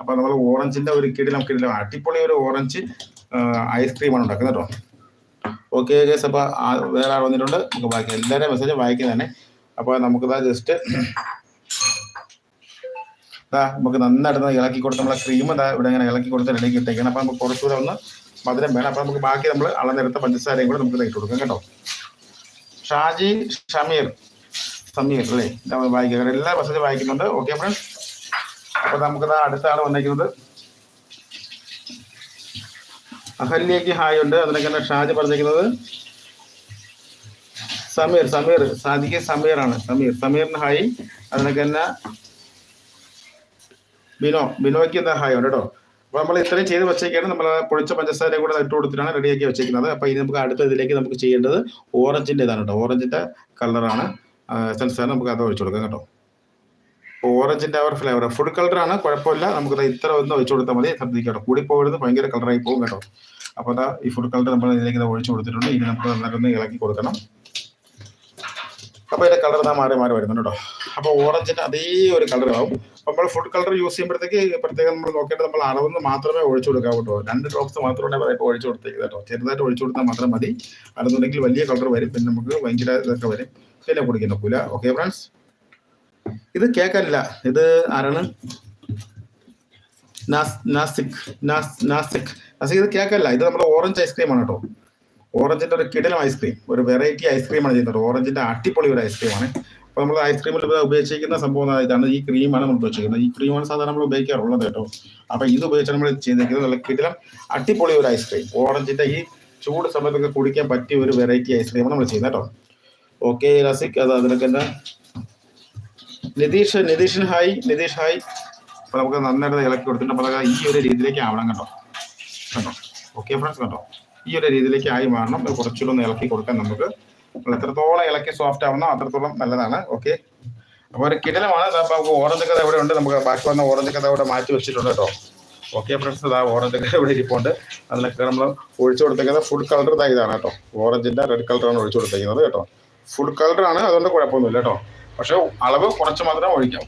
അപ്പൊ നമ്മൾ ഓറഞ്ചിന്റെ ഒരു കിടിലം കിടിലം അടിപൊളി ഒരു ഓറഞ്ച് ഐസ്ക്രീമാണ് ഉണ്ടാക്കുന്നത് കേട്ടോ. ഓക്കെ ഗേസ് അപ്പൊ വേറെ ആൾ വന്നിട്ടുണ്ട്. നമുക്ക് ബാക്കി എല്ലാവരും മെസ്സേജ് വായിക്കുന്നതന്നെ. അപ്പൊ നമുക്കിതാ ജസ്റ്റ് ദാ നമുക്ക് നന്നായിട്ട് ഇളക്കി കൊടുത്ത് നമ്മളെ ക്രീം ഇതാ ഇവിടെ ഇങ്ങനെ ഇളക്കി കൊടുത്ത് റെഡിയാക്കി ഇട്ടേക്കണം. അപ്പൊ നമുക്ക് കുറച്ചുകൂടെ ഒന്ന് മധുരം വേണം. അപ്പൊ നമുക്ക് ബാക്കി നമ്മൾ അളന്നെടുത്ത പഞ്ചസാരയും കൂടെ നമുക്ക് ഇട്ട് കൊടുക്കാം കേട്ടോ. ഷാജി ഷമീർ. സമീർ അല്ലേ? നമ്മൾ വായിക്കുക എല്ലാ മെസ്സേജ് വായിക്കുന്നുണ്ട്. ഓക്കെ ഫ്രണ്ട്സ് അപ്പൊ നമുക്ക് അടുത്ത ആൾ വന്നിരിക്കുന്നത് അഹല്യക്ക് ഹായ് ഉണ്ട്. അതിനൊക്കെ തന്നെ ഷാജി പറഞ്ഞിരിക്കുന്നത്? സമീർ സമീർ. സാദിക്ക് സമീറാണ്. സമീർ. സമീറിന് ഹായ്. അതിനൊക്കെ തന്നെ ബിനോ ബിനോയ്ക്ക് എന്താ ഹായ് കേട്ടോ. അപ്പൊ നമ്മൾ ഇത്രയും ചെയ്ത് വെച്ചേക്കാണ്. നമ്മൾ പൊളിച്ച പഞ്ചസാര കൂടെ ഇട്ട് കൊടുത്തിട്ടാണ് റെഡിയാക്കി വെച്ചേക്കുന്നത്. അപ്പൊ ഇനി നമുക്ക് അടുത്ത ഇതിലേക്ക് നമുക്ക് ചെയ്യേണ്ടത് ഓറഞ്ചിന്റെ ഇതാണ് കേട്ടോ. ഓറഞ്ചിന്റെ കളറാണ് എസൻസ് ആണ്. നമുക്ക് അത് ഒഴിച്ചു കൊടുക്കാം കേട്ടോ. ഓറഞ്ചിന്റെ അവർ ഒരു ഫ്ലേവർ ഫുഡ് കളറാണ് കുഴപ്പമില്ല. നമുക്ക് ഇത്ര ഒന്ന് ഒഴിച്ചു കൊടുത്താൽ മതി. ശ്രദ്ധിക്കണം കൂടി പോകരുത് ഭയങ്കര കളറായി പോകും കേട്ടോ. അപ്പോൾ അതാ ഈ ഫുഡ് കളർ നമ്മൾ ഇതിലേക്ക് ഒഴിച്ചു കൊടുത്തിട്ടുണ്ട്. ഇനി നമുക്ക് നന്നായിട്ടൊന്ന് ഇളക്കി കൊടുക്കണം. അപ്പോൾ ഇതിന്റെ കളർ മാറി മാറി വരുന്നുണ്ട് കേട്ടോ. അപ്പോൾ ഓറഞ്ചിന്റെ അതേ ഒരു കളർ ആവും. നമ്മൾ ഫുഡ് കളർ യൂസ് ചെയ്യുമ്പോഴത്തേക്ക് പ്രത്യേകം നമ്മൾ നോക്കേണ്ടത് നമ്മൾ അളവെന്ന് മാത്രമേ ഒഴിച്ചു കൊടുക്കാൻ കേട്ടോ രണ്ട് ഡ്രോപ്സ് മാത്രമേ ഇപ്പോൾ ഒഴിച്ചു കൊടുത്തേക്ക് കേട്ടോ. ചെറുതായിട്ട് ഒഴിച്ചു കൊടുത്താൽ മാത്രം മതി. അല്ലെന്നുണ്ടെങ്കിൽ വലിയ കളർ വരും. പിന്നെ നമുക്ക് ഭയങ്കര ഇതൊക്കെ വരും. പിന്നെ കുടിക്കുന്ന പൂല ഓക്കെ ഫ്രണ്ട്സ് ഇത് കേക്കല്ല ഇത് ആരാണ്? നാസ്- നാസിക് നാസ്- നാസിക്. നാസിക് ഇത് കേക്കല്ല. ഇത് നമ്മുടെ ഓറഞ്ച് ഐസ്ക്രീം ആണ് കേട്ടോ. ഓറഞ്ചിന്റെ ഒരു കിടലം ഐസ്ക്രീം ഒരു വെറൈറ്റി ഐസ്ക്രീമാണ് ചെയ്യുന്നത്. ഓറഞ്ചിന്റെ അട്ടിപ്പൊളി ഒരു ഐസ്ക്രീമാണ് അപ്പൊ നമ്മൾ ഐസ്ക്രീമിൽ ഉപയോഗിച്ചിരിക്കുന്ന സംഭവം ഇതാണ് ഈ ക്രീമാണ് നമ്മൾ ഉപയോഗിച്ചിരിക്കുന്നത്. ഈ ക്രീമാണ് സാധാരണ നമ്മൾ ഉപയോഗിക്കാറുള്ളത് കേട്ടോ. അപ്പൊ ഇത് ഉപയോഗിച്ചാണ് നമ്മൾ ചെയ്തിരിക്കുന്നത് നല്ല കിടലം അട്ടിപ്പൊളി ഒരു ഐസ്ക്രീം ഓറഞ്ചിന്റെ ഈ ചൂട് സമയത്തൊക്കെ കുടിക്കാൻ പറ്റിയ ഒരു വെറൈറ്റി ഐസ്ക്രീമാണ് നമ്മൾ ചെയ്യുന്നത് കേട്ടോ. ഓക്കെ രസിക് അത് അതിനൊക്കെ എന്താ? നിതീഷ് നിതീഷിന് ഹായ് നിതീഷ് ഹായ് അപ്പൊ നമുക്ക് നന്നായിട്ട് ഇളക്കി കൊടുത്തിട്ട് അപ്പോൾ അതൊക്കെ ഈ ഒരു രീതിയിലേക്ക് ആവണം കേട്ടോ. കേട്ടോ ഓക്കെ ഫ്രണ്ട്സ് കേട്ടോ ഈ ഒരു രീതിയിലേക്ക് ആയി മാറണം കുറച്ചുകൂടെ ഒന്ന് ഇളക്കി കൊടുക്കാൻ നമുക്ക് എത്രത്തോളം ഇളക്കി സോഫ്റ്റ് ആവുന്നോ അത്രത്തോളം നല്ലതാണ്. ഓക്കെ അപ്പോൾ ഒരു കിടലമാണ്. നമുക്ക് ഓറഞ്ച് കഥ ഇവിടെ ഉണ്ട്. നമുക്ക് ബാക്കി വന്ന ഓറഞ്ച് കഥ ഇവിടെ മാറ്റി വെച്ചിട്ടുണ്ട് കേട്ടോ. ഓക്കെ ഫ്രണ്ട്സ് ഇതാ ഓറഞ്ച് കഥ ഇവിടെ ഇരിപ്പുണ്ട്. അതിനൊക്കെ നമ്മൾ ഒഴിച്ചു കൊടുത്തേക്കുന്നത് ഫുഡ് കളർ ഇതാ ഇതാണ് കേട്ടോ. ഓറഞ്ചിന്റെ റെഡ് കളറാണ് ഒഴിച്ചു കൊടുത്തേക്കുന്നത് കേട്ടോ. ഫുഡ് കളറാണ് അതുകൊണ്ട് കുഴപ്പമൊന്നുമില്ല കേട്ടോ. പക്ഷേ അളവ് കുറച്ച് മാത്രം ഒഴിക്കാം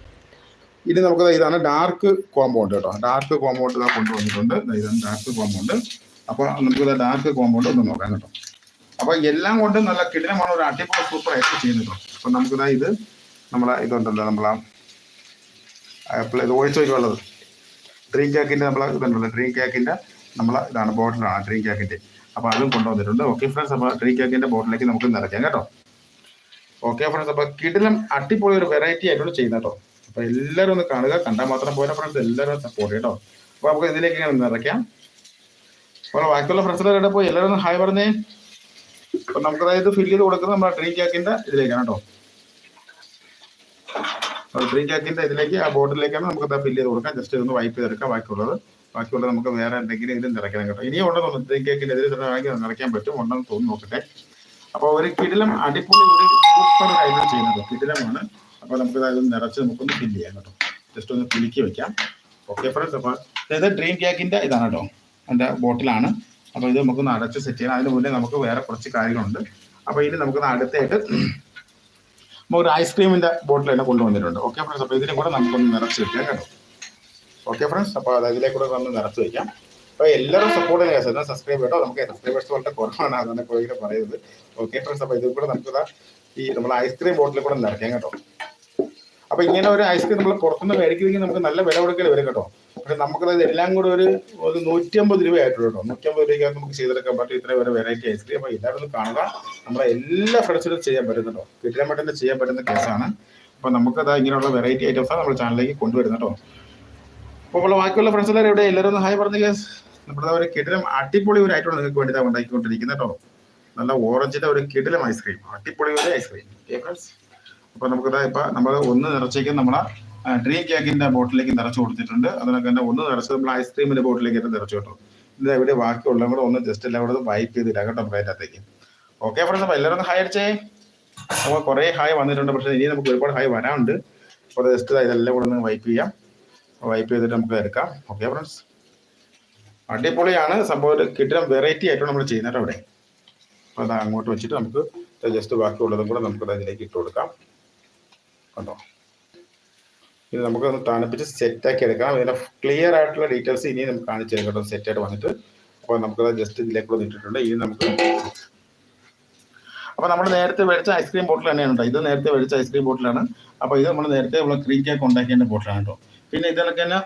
ഇനി നമുക്ക് ഇതാണ് ഡാർക്ക് കോമ്പൗണ്ട് കേട്ടോ. ഡാർക്ക് കോമ്പൗണ്ട് ഇതാ കൊണ്ടുവന്നിട്ടുണ്ട്. ഇതാണ് ഡാർക്ക് കോമ്പൗണ്ട് അപ്പോൾ നമുക്ക് ഡാർക്ക് കോമ്പൗണ്ട് ഒന്ന് നോക്കാം കേട്ടോ. അപ്പോൾ എല്ലാം കൊണ്ടും നല്ല കിടിലമാണ് ഒരു അടിപൊളി സൂപ്പർ ആയിട്ട് ചെയ്യുന്നത് അപ്പോൾ നമുക്കിതാ ഇത് നമ്മളെ ഇതുണ്ടല്ലോ നമ്മളെ ഇത് ഒഴിച്ചു വയ്ക്കുള്ളത് ഡ്രീം കേക്കിന്റെ നമ്മളെ ഇതുണ്ടല്ലോ ഡ്രീം കേക്കിന്റെ നമ്മളെ ഇതാണ് ബോട്ടിലാണ് ഡ്രീം കേക്കിന്റെ അപ്പോൾ അതും കൊണ്ടുവന്നിട്ടുണ്ട്. ഓക്കെ ഫ്രണ്ട്സ് അപ്പോൾ ഡ്രീം കേക്കിന്റെ ബോട്ടിലേക്ക് നമുക്ക് നിറയ്ക്കാം കേട്ടോ. ഓക്കെ ഫ്രണ്ട്സ് അപ്പോൾ കിടിലം അടിപൊളി ഒരു വെറൈറ്റി ആയിട്ടാണ് ചെയ്യുന്നത് കേട്ടോ. അപ്പോൾ എല്ലാവരും ഒന്ന് കാണുക കണ്ടാൽ മാത്രം പോരാ ഫ്രണ്ട്സ് എല്ലാവരും സപ്പോർട്ട് കേട്ടോ. അപ്പോൾ നമുക്ക് ഇതിലേക്ക് ഇങ്ങനെ നിറയ്ക്കാം അപ്പോൾ ബാക്കിയുള്ള ഫ്രണ്ട്സിലൊക്കെ പോയി എല്ലാവരും ഹായ് പറഞ്ഞേ അപ്പൊ നമുക്ക് അതായത് ഫില്ല് ചെയ്ത് കൊടുക്കുന്നത് നമ്മുടെ ഡ്രീം കേക്കിന്റെ ഇതിലേക്കാണ് കേട്ടോ. ഡ്രീം കേക്കിന്റെ ഇതിലേക്ക് ആ ബോട്ടിലേക്കാണ് നമുക്ക് ഫില്ല് ചെയ്ത് കൊടുക്കാം. ജസ്റ്റ് ഒന്ന് വൈപ്പ് ചെയ്തെടുക്കാം ബാക്കിയുള്ളത്. ബാക്കിയുള്ളത് നമുക്ക് വേറെ എന്തെങ്കിലും ഇതിലും നിറയ്ക്കണം കേട്ടോ. ഇനിയും ഉണ്ടെന്ന് ഡ്രീം കേക്കിന്റെ ഇതിൽ വേണമെങ്കിൽ നിറയ്ക്കാൻ പറ്റും. ഉണ്ടെന്ന് തോന്നുന്നു നോക്കട്ടെ. അപ്പോൾ ഒരു കിടിലം അടിപൊളി ഒരു സൂപ്പർ ഡൈവ് ചെയ്യുന്നത് കിടിലമാണ്. അപ്പോൾ നമുക്ക് ഇത് നിറച്ച് നമുക്കൊന്ന് ഫില്ല് ചെയ്യാം കേട്ടോ. ജസ്റ്റ് ഒന്ന് കുലുക്കി വെക്കാം. ഓക്കെ ഫ്രണ്ട്സ് അപ്പോൾ അതായത് ഡ്രീം കേക്കിന്റെ ഇതാണ് കേട്ടോ. എന്റെ ബോട്ടിലാണ്. അപ്പോൾ ഇത് നമുക്കൊന്ന് അടച്ച് സെറ്റ് ചെയ്യണം. അതിന് മുന്നേ നമുക്ക് വേറെ കുറച്ച് കാര്യങ്ങളുണ്ട്. അപ്പോൾ ഇനി നമുക്ക് അടുത്തായിട്ട് ഒരു ഐസ്ക്രീമിന്റെ ബോട്ടിൽ തന്നെ കൊണ്ടുവന്നിട്ടുണ്ട്. ഓക്കെ ഫ്രണ്ട്സ് അപ്പോൾ ഇതിനെ കൂടെ നമുക്കൊന്ന് നിറച്ച് വെക്കാം കേട്ടോ. ഓക്കെ ഫ്രണ്ട്സ് അപ്പോൾ അത് ഇതിലെ കൂടെ ഒന്ന് നിറച്ച് വെക്കാം. അപ്പോൾ എല്ലാവരും സപ്പോർട്ട് ചെയ്യാൻ സാർ സബ്സ്ക്രൈബ് കേട്ടോ. നമുക്ക് സബ്സ്ക്രൈബേഴ്സ് വളരെ കുറവാണ്. അതാണ് കോഴിനെ പറയുന്നത് ഓക്കെ ഫ്രണ്ട്സ് അപ്പോൾ ഇതിൽ കൂടെ നമുക്ക് ഈ നമ്മൾ ഐസ്ക്രീം ബോട്ടിൽ കൂടെ നിറയ്ക്കാം കേട്ടോ. അപ്പൊ ഇങ്ങനെ ഒരു ഐസ്ക്രീം നമ്മൾ പുറത്തുനിന്ന് മേടിക്കുന്നെങ്കിൽ നമുക്ക് നല്ല വില കൊടുക്കേണ്ടി വരും കേട്ടോ. പക്ഷെ നമുക്കത് എല്ലാം കൂടെ ഒരു ഒരു നൂറ്റമ്പത് രൂപ ആയിട്ടുള്ളൂ കേട്ടോ. നൂറ്റമ്പത് രൂപയ്ക്ക് നമുക്ക് ചെയ്തെടുക്കാൻ പറ്റും. ഇത്രയും വരെ വെറൈറ്റി ഐസ്ക്രീം അപ്പോൾ എല്ലാവരും ഒന്ന് കാണുക. നമ്മളെ എല്ലാ ഫ്രണ്ട്സിനും ചെയ്യാൻ പറ്റുന്നുണ്ടോ കിട്ടാൻ പറ്റുന്ന ചെയ്യാൻ പറ്റുന്ന കേസാണ് അപ്പോൾ നമുക്കത് ഇങ്ങനെയുള്ള വെറൈറ്റി ഐറ്റംസ് ആണ് നമ്മുടെ ചാനലിലേക്ക് കൊണ്ടുവരുന്നത് കേട്ടോ. അപ്പോൾ ഉള്ള ബാക്കിയുള്ള ഫ്രണ്ട്സ് എല്ലാവരും ഇവിടെ എല്ലാവരും ഒന്ന് ഹായ് പറഞ്ഞ കേസ് നമ്മുടെ ഒരു കിടിലം അടിപൊളി ഒരു ഐറ്റം നിങ്ങൾക്ക് വേണ്ടി ഉണ്ടാക്കിക്കൊണ്ടിരിക്കുന്നത് കേട്ടോ. നല്ല ഓറഞ്ചിന്റെ ഒരു കിടിലം ഐസ്ക്രീം അടിപൊളി ഒരു ഐസ്ക്രീം ഓക്കെ ഫ്രണ്ട്സ് അപ്പോൾ നമുക്കിതാ ഇപ്പൊ നമ്മൾ ഒന്ന് നിറച്ചേക്കും നമ്മളെ ഡ്രീം കേക്കിന്റെ ബോട്ടിലേക്ക് നിറച്ചു കൊടുത്തിട്ടുണ്ട്. അതിനൊക്കെ തന്നെ ഒന്ന് നിറച്ച് നമ്മൾ ഐസ്ക്രീമിന്റെ ബോട്ടിലേക്ക് നിറച്ചു കേട്ടോ ഇത് ഇവിടെ ബാക്കിയുള്ള കൂടെ ഒന്ന് ജസ്റ്റ് എല്ലാം കൂടെ വൈപ്പ് ചെയ്തില്ല. കേട്ടോ അതിന്റെ അകത്തേക്ക്. ഓക്കെ ഫ്രണ്ട്സ് അപ്പൊ എല്ലാവരും ഹായ് അടിച്ചേ. അപ്പോൾ കുറേ ഹായ് വന്നിട്ടുണ്ട്. പക്ഷേ ഇനി നമുക്ക് ഒരുപാട് ഹായ് വരാനുണ്ട്. അപ്പോൾ ജസ്റ്റ് ഇതെല്ലാം കൂടെ ഒന്ന് വൈപ്പ് ചെയ്യാം. വൈപ്പ് ചെയ്തിട്ട് നമുക്ക് എടുക്കാം. ഓക്കെ ഫ്രണ്ട്സ് അടിപൊളിയാണ്. സംഭവം കിട്ടുന്ന വെറൈറ്റി ആയിട്ടാണ് നമ്മൾ ചെയ്യുന്നത് അവിടെ. അപ്പോൾ അത് അങ്ങോട്ട് വെച്ചിട്ട് നമുക്ക് ജസ്റ്റ് ബാക്കിയുള്ളതും കൂടെ നമുക്ക് അതിലേക്ക് ഇട്ട് കൊടുക്കാം. കണ്ടോ? ഇത് നമുക്കൊന്ന് തണുപ്പിച്ച് സെറ്റാക്കി എടുക്കാം. ഇതിന്റെ ക്ലിയർ ആയിട്ടുള്ള ഡീറ്റെയിൽസ് ഇനി നമുക്ക് കാണിച്ചു തരാം കേട്ടോ. സെറ്റ് ആയിട്ട് വന്നിട്ട്. അപ്പോൾ നമുക്കത് ജസ്റ്റ് ഇതിലേക്കൂടെ ഇട്ടിട്ടുണ്ട്. ഇനി നമുക്ക് അപ്പോൾ നമ്മൾ നേരത്തെ മേടിച്ച ഐസ്ക്രീം ബോട്ടിൽ തന്നെയാണ് കേട്ടോ. ഇത് നേരത്തെ മേടിച്ച ഐസ്ക്രീം ബോട്ടിലാണ് അപ്പോൾ ഇത് നമ്മൾ നേരത്തെ നമ്മൾ ക്രീം കേക്ക് ഉണ്ടാക്കിയതിന്റെ ബോട്ടിലാണ് കേട്ടോ. പിന്നെ ഇതിലൊക്കെ തന്നെ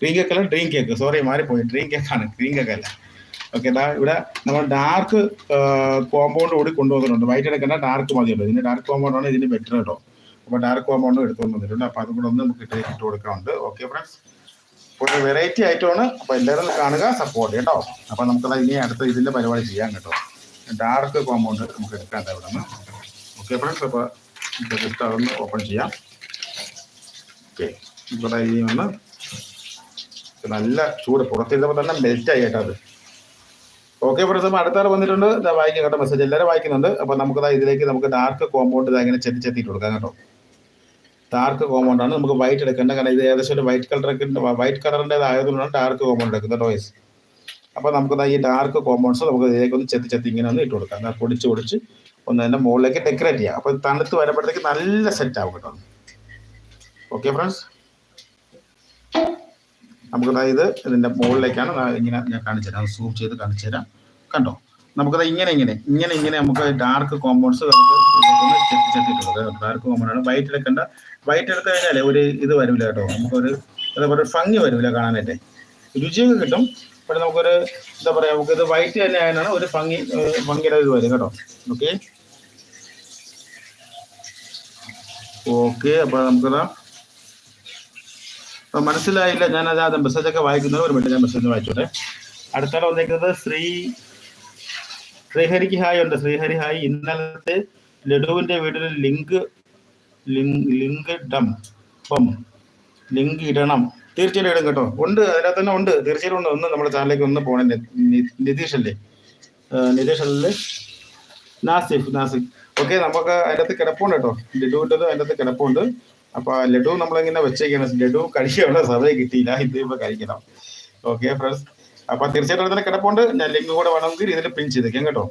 ക്രീം കേക്ക് അല്ല ഡ്രീം കേക്ക് സോറി മാറിപ്പോയി. ഡ്രീം കേക്കാണ് ക്രീം കേക്ക് അല്ല. ഓക്കെ ഇവിടെ നമ്മൾ ഡാർക്ക് കോമ്പൗണ്ട് കൂടി കൊണ്ടുവന്നിട്ടുണ്ട്. വൈറ്റ് എടുക്കേണ്ട ഡാർക്ക് മതിയുള്ളൂ ഇതിന്റെ ഡാർക്ക് കോമ്പൗണ്ട് ആണ് ഇതിന് ബെറ്റർ കേട്ടോ. അപ്പോൾ ഡാർക്ക് കോമ്പൗണ്ടും എടുത്തുകൊണ്ട് വന്നിട്ടുണ്ട് അപ്പോൾ അതും കൂടെ ഒന്ന് നമുക്ക് ഇട്ട് ഇട്ട് കൊടുക്കാറുണ്ട് ഓക്കെ ഫ്രണ്ട്സ് ഒരു വെറൈറ്റി ആയിട്ടാണ് അപ്പോൾ എല്ലാവരും കാണുക സപ്പോർട്ട് കേട്ടോ. അപ്പോൾ നമുക്കത് ഇനി അടുത്ത ഇതിന്റെ പരിപാടി ചെയ്യാം കേട്ടോ. ഡാർക്ക് കോമ്പൗണ്ട് നമുക്ക് എടുക്കാൻ ഇവിടെ നിന്ന് ഓക്കെ ഫ്രണ്ട്സ് അപ്പോൾ ജസ്റ്റ് അതൊന്ന് ഓപ്പൺ ചെയ്യാം. ഓക്കെ ഇവിടെ ഇനി ഒന്ന് നല്ല ചൂട് പുറത്തിരുന്നപ്പോൾ തന്നെ മെൽറ്റ് ആയി കേട്ടോ അത്. ഓക്കെ ഫ്രണ്ട്സ് അപ്പോൾ അടുത്താൾ വന്നിട്ടുണ്ട്. ഇതാ വായിക്കാം കേട്ടോ മെസ്സേജ് എല്ലാവരും വായിക്കുന്നുണ്ട്. അപ്പോൾ നമുക്ക് ഇതിലേക്ക് നമുക്ക് ഡാർക്ക് കോമ്പൗണ്ട് ഇതാ ഇങ്ങനെ ചെത്തി ചെത്തിയിട്ട് കൊടുക്കാം കേട്ടോ. ഡാർക്ക് കോമ്പൗണ്ട് ആണ്. നമുക്ക് വൈറ്റ് എടുക്കേണ്ട. കാരണം ഇത് ഏകദേശം ഒരു വൈറ്റ് കളറൊക്കെ വൈറ്റ് കളറിന്റെ ആയതുകൊണ്ടാണ് ഡാർക്ക് കോമ്പൗണ്ട് എടുക്കുന്നത് ടോയ്സ് അപ്പോൾ നമുക്ക് ദാ ഈ ഡാർക്ക് കോമ്പൗണ്ട്സ് നമുക്ക് ഇതിലേക്ക് ഒന്ന് ചെത്തി ചെത്തി ഇങ്ങനെ ഒന്ന് ഇട്ട് കൊടുക്കാം. ദാ പൊടിച്ച് പൊടിച്ച് ഒന്ന് അതിന്റെ മുകളിലേക്ക് ഡെക്കറേറ്റ് ചെയ്യാം. അപ്പോൾ തണുത്ത് വരുമ്പോഴത്തേക്ക് നല്ല സെറ്റ് ആവും കേട്ടോ. ഓക്കെ ഫ്രണ്ട്സ് നമുക്ക് ദാ ഇത് ഇതിന്റെ മുകളിലേക്കാണ് ഇങ്ങനെ ഞാൻ കാണിച്ചു തരാം. സൂം ചെയ്ത് കാണിച്ചു തരാം. കണ്ടോ? നമുക്കത് ഇങ്ങനെ ഇങ്ങനെ ഇങ്ങനെ ഇങ്ങനെ നമുക്ക് ഡാർക്ക് കോമ്പൗണ്ട്സ് നമുക്ക് ഇതിലേക്കൊന്ന് ചെത്തി ചെത്തിയിട്ടുള്ളത് ഡാർക്ക് കോമൺ ആണ്. വൈറ്റ് എടുക്കേണ്ട വൈറ്റ് എടുത്തു കഴിഞ്ഞാൽ ഒരു ഇത് വരില്ല കേട്ടോ. നമുക്കൊരു എന്താ പറയുക ഭംഗി വരില്ല കാണാനായിട്ട്. രുചിയൊക്കെ കിട്ടും. പക്ഷെ നമുക്കൊരു എന്താ പറയാ നമുക്കിത് വൈറ്റ് തന്നെ ആയതാണ് ഒരു ഭംഗി ഭംഗിയുടെ ഇത് വരും കേട്ടോ. ഓക്കെ ഓക്കെ അപ്പൊ നമുക്കതാ. അപ്പൊ മനസ്സിലായില്ല. ഞാൻ അത് മെസ്സേജ് ഒക്കെ വായിക്കുന്നത് ഒരു മിനിറ്റ് ഞാൻ മെസ്സേജ് വായിച്ചോട്ടെ. അടുത്ത വന്നിരിക്കുന്നത് ശ്രീ ശ്രീഹരിക്ക് ഹായ് ഉണ്ട്. ശ്രീഹരി ഹായ്. ഇന്നലത്തെ ലഡുവിന്റെ വീട്ടിൽ ലിങ്ക് ലിങ്ക് ഇടം അപ്പം ലിങ്ക് ഇടണം. തീർച്ചയായിട്ടും ഇടും കേട്ടോ. ഉണ്ട് അതിനകത്ത് തന്നെ ഉണ്ട്. തീർച്ചയായിട്ടും ഉണ്ട്. ഒന്ന് നമ്മുടെ ചാനലിലേക്ക് ഒന്ന് നി- നിതീഷ് അല്ലേ നിതീഷ് അല്ലേ നാസിഫ് നാസിഫ്. ഓക്കെ നമുക്ക് അതിന്റെ അകത്ത് കിടപ്പുണ്ട് കേട്ടോ. ലഡുവിന്റെ അതിന്റെ അകത്ത് കിടപ്പുണ്ട്. അപ്പൊ ലഡു നമ്മളിങ്ങനെ വെച്ചേക്കണം. ലഡു കഴിക്കാനുള്ള സമയം കിട്ടിയില്ല. ഇത് ഇപ്പൊ കഴിക്കണം. Okay friends. അപ്പൊ തീർച്ചയായിട്ടും അതിന് കിടപ്പുണ്ട്. ഞാൻ ലിങ്ക് കൂടെ വേണമെങ്കിൽ ഇതിൽ പിൻ ചെയ്തേക്കാം കേട്ടോ.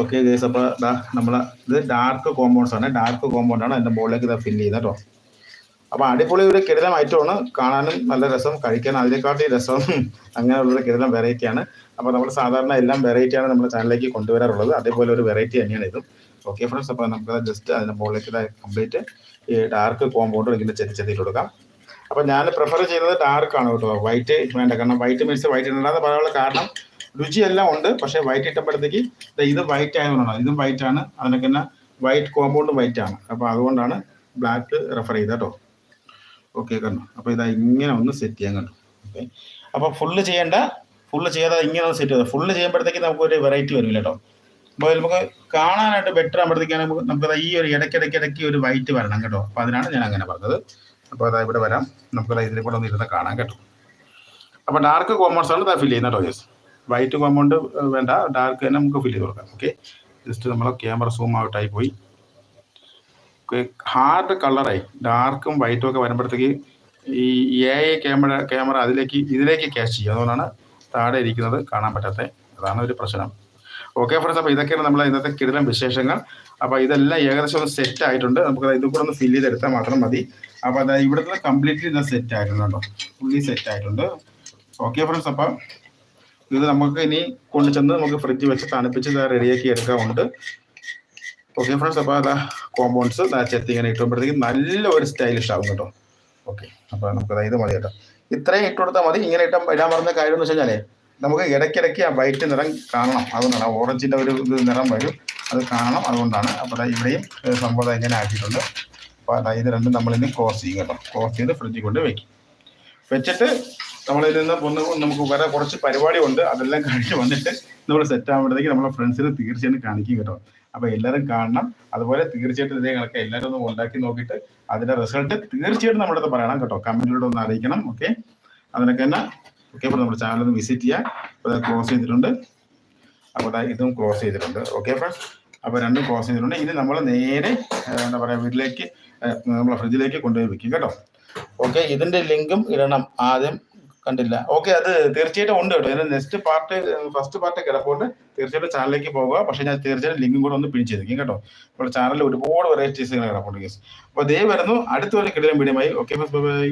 ഓക്കെ ഗേസ് അപ്പോൾ ദാ നമ്മളെ ഇത് ഡാർക്ക് കോമ്പൗണ്ട്സ് ആണ്. ഡാർക്ക് കോമ്പൗണ്ട് ആണ് അതിന്റെ മുകളിലേക്ക് ഫിൽ ഫില്ല് ചെയ്യുന്നത് കേട്ടോ. അപ്പൊ അടിപൊളി ഒരു കിടിലം ഐറ്റമാണ് കാണാനും നല്ല രസം കഴിക്കാൻ അതിനെക്കാട്ടി രസം. അങ്ങനെയുള്ള കിടിലം വെറൈറ്റി ആണ്. അപ്പൊ നമ്മൾ സാധാരണ എല്ലാം വെറൈറ്റിയാണ് നമ്മുടെ ചാനലിലേക്ക് കൊണ്ടുവരാറുള്ളത്. അതേപോലെ ഒരു വെറൈറ്റി തന്നെയാണ് ഇതും. ഓക്കെ ഫ്രണ്ട്സ് അപ്പൊ നമുക്ക് ജസ്റ്റ് അതിന്റെ മുകളിലേക്ക് കംപ്ലീറ്റ് ഈ ഡാർക്ക് കോമ്പൗണ്ട് ഇങ്ങനെ ചെത്തി ചെത്തിയിട്ട് കൊടുക്കാം. അപ്പോൾ ഞാൻ പ്രിഫർ ചെയ്യുന്നത് ഡാർക്ക് ആണ് കേട്ടോ. വൈറ്റ് വേണ്ട കാരണം വൈറ്റ് മീൻസ് വൈറ്റ് ഇടാതെ പറയാനുള്ള കാരണം രുചിയെല്ലാം ഉണ്ട്. പക്ഷേ വൈറ്റ് ഇട്ടപ്പോഴത്തേക്ക് ഇത് വൈറ്റ് ആയതുകൊണ്ടാണ്. ഇതും വൈറ്റ് ആണ്. അതിനൊക്കെ തന്നെ വൈറ്റ് കോമ്പൗണ്ട് വൈറ്റ് ആണ്. അപ്പൊ അതുകൊണ്ടാണ് ബ്ലാക്ക് റെഫർ ചെയ്തത് കേട്ടോ. ഓക്കെ കണ്ടു? അപ്പൊ ഇതാ ഇങ്ങനെ ഒന്ന് സെറ്റ് ചെയ്യാൻ കണ്ടു? ഓക്കെ അപ്പൊ ഫുള്ള് ചെയ്യേണ്ട ഫുള്ള് ചെയ്യാതെ ഇങ്ങനെ ഒന്ന് സെറ്റ് ചെയ്തത് ഫുള്ള് ചെയ്യുമ്പോഴത്തേക്ക് നമുക്ക് ഒരു വെറൈറ്റി വരില്ല കേട്ടോ? അപ്പോൾ നമുക്ക് കാണാനായിട്ട് ബെറ്റർ ആകുമ്പോഴത്തേക്കാണ് നമുക്ക് നമുക്ക് ഈ ഒരു ഇടയ്ക്കിടയ്ക്ക് ഇടയ്ക്ക് ഒരു വൈറ്റ് വരണം കേട്ടോ. അപ്പൊ അതിനാണ് ഞാൻ അങ്ങനെ പറഞ്ഞത്. അപ്പോൾ അതാ ഇവിടെ വരാം. നമുക്ക് ഇതിൽ കൂടെ ഒന്ന് ഇരുന്ന് കാണാം കേട്ടോ. അപ്പോൾ ഡാർക്ക് കോമേഴ്സ് ആണ് ഇതാ ഫില്ല് ചെയ്യുന്നത് കേട്ടോ യെസ് വൈറ്റ് കോമ്പൗണ്ട് വേണ്ട. ഡാർക്ക് തന്നെ നമുക്ക് ഫില്ല് ചെയ്ത് കൊടുക്കാം. ഓക്കെ ജസ്റ്റ് നമ്മൾ ക്യാമറ സൂം ഔട്ടായി പോയി. ഓക്കെ ഹാർഡ് കളറായി ഡാർക്കും വൈറ്റും ഒക്കെ വരുമ്പോഴത്തേക്ക് ഈ എ ഐ ക്യാമറ ക്യാമറ അതിലേക്ക് ഇതിലേക്ക് ക്യാഷ് ചെയ്യും അതുകൊണ്ടാണ് താഴെ ഇരിക്കുന്നത് കാണാൻ പറ്റാത്തത് അതാണ് ഒരു പ്രശ്നം. ഓക്കെ ഫ്രണ്ട്സ് അപ്പോൾ ഇതൊക്കെയാണ് നമ്മളെ ഇന്നത്തെ കിടിലം വിശേഷങ്ങൾ. അപ്പോൾ ഇതെല്ലാം ഏകദേശം ഒന്ന് സെറ്റ് ആയിട്ടുണ്ട്. നമുക്ക് ഇത് കൂടെ ഒന്ന് ഫില്ല് ചെയ്തെടുത്താൽ മാത്രം മതി. അപ്പോൾ അതായത് ഇവിടുത്തെ കംപ്ലീറ്റ്ലി ഇത് സെറ്റ് ആയിട്ടുണ്ട് കേട്ടോ. ഫുള്ളി സെറ്റ് ആയിട്ടുണ്ട്. ഓക്കെ ഫ്രണ്ട്സ് അപ്പം ഇത് നമുക്ക് ഇനി കൊണ്ടുചെന്ന് നമുക്ക് ഫ്രിഡ്ജ് വെച്ച് തണുപ്പിച്ച് റെഡിയാക്കി എടുക്കാറുണ്ട് ഓക്കെ ഫ്രണ്ട്സ് അപ്പോൾ അതാ കോമ്പൗണ്ട്സ് ചെത്തി ഇങ്ങനെ ഇട്ടുമ്പോഴത്തേക്കും നല്ല ഒരു സ്റ്റൈലിഷ് ആവും കേട്ടോ. ഓക്കെ അപ്പോൾ നമുക്ക് ഇത് മതി കേട്ടോ. ഇത്രയും ഇട്ട് കൊടുത്താൽ മതി. ഇങ്ങനെ ഇട്ടാൽ ഇടാൻ പറഞ്ഞ കാര്യം എന്ന് വെച്ച് കഴിഞ്ഞാൽ നമുക്ക് ഇടയ്ക്കിടയ്ക്ക് ആ വൈറ്റ് നിറം കാണണം. അതുകൊണ്ടാണ് ഓറഞ്ചിന്റെ ഒരു നിറം വരും. അത് കാണണം. അതുകൊണ്ടാണ് അപ്പോൾ ഇവിടെയും സംഭവം ഇങ്ങനെ ആക്കിയിട്ടുണ്ട്. അപ്പോൾ അതായത് രണ്ടും നമ്മളിനി ക്ലോസ് ചെയ്യും കേട്ടോ. ക്ലോസ് ചെയ്ത് ഫ്രിഡ്ജിൽ കൊണ്ട് വെക്കും. വെച്ചിട്ട് നമ്മളിൽ നിന്ന് ഒന്ന് നമുക്ക് വേറെ കുറച്ച് പരിപാടി ഉണ്ട് അതെല്ലാം കഴിഞ്ഞ് വന്നിട്ട് നമ്മൾ സെറ്റ് ആകുമ്പോഴത്തേക്ക് നമ്മളെ ഫ്രണ്ട്സിന് തീർച്ചയായിട്ടും കാണിക്കും കേട്ടോ. അപ്പൊ എല്ലാവരും കാണണം. അതുപോലെ തീർച്ചയായിട്ടും ഇതേ എല്ലാവരും ഒന്ന് ഉണ്ടാക്കി നോക്കിയിട്ട് അതിന്റെ റിസൾട്ട് തീർച്ചയായിട്ടും നമ്മുടെ അടുത്ത് പറയണം കേട്ടോ. കമന്റിലൂടെ ഒന്ന് അറിയിക്കണം ഓക്കെ അതിനൊക്കെ തന്നെ ഓക്കെ അപ്പോൾ നമ്മുടെ ചാനൽ ഒന്ന് വിസിറ്റ് ചെയ്യാം. ക്ലോസ് ചെയ്തിട്ടുണ്ട്. അപ്പോൾ ഇതും ക്ലോസ് ചെയ്തിട്ടുണ്ട് ഓക്കെ ഫ്രണ്ട്സ് അപ്പോൾ രണ്ടും ക്ലോസ് ചെയ്തിട്ടുണ്ട്. ഇനി നമ്മൾ നേരെ എന്താ പറയുക വീട്ടിലേക്ക് നമ്മളെ ഫ്രിഡ്ജിലേക്ക് കൊണ്ടുപോയി വെക്കും കേട്ടോ. ഓക്കെ ഇതിന്റെ ലിങ്കും ഇടണം ആദ്യം. കണ്ടില്ല. ഓക്കെ അത് തീർച്ചയായിട്ടും ഉണ്ട് കേട്ടോ. ഇതിന്റെ നെക്സ്റ്റ് പാർട്ട് ഫസ്റ്റ് പാർട്ട് കിടപ്പോണ്ട് തീർച്ചയായിട്ടും ചാനലിലേക്ക് പോകുക പക്ഷെ ഞാൻ തീർച്ചയായിട്ടും ലിങ്കും കൂടെ ഒന്ന് പിൻ ചെയ്തിരിക്കും കേട്ടോ. അപ്പോൾ ചാനലിൽ ഒരുപാട് വെറൈറ്റീസ് കിടപ്പുണ്ട് കേസ് അപ്പോൾ ദേ വരുന്നു. അടുത്ത ഒരു കിടലും വീഡിയോ ഓക്കെ ബൈ